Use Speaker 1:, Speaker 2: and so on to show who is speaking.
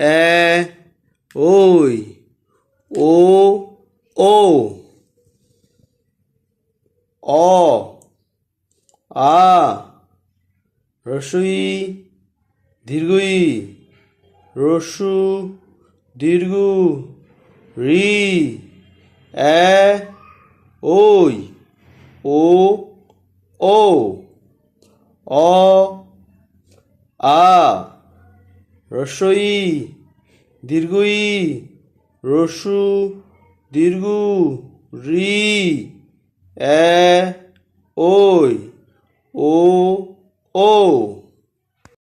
Speaker 1: এ, ওই, ও ও, অ, আ, রসই, দীর্ঘই, রসু, দীর্ঘ, রি, এ, ওই, ও ও, অ, আ রসই দীর্ঘই রসু দীর্ঘ রি এ ওই ও ও।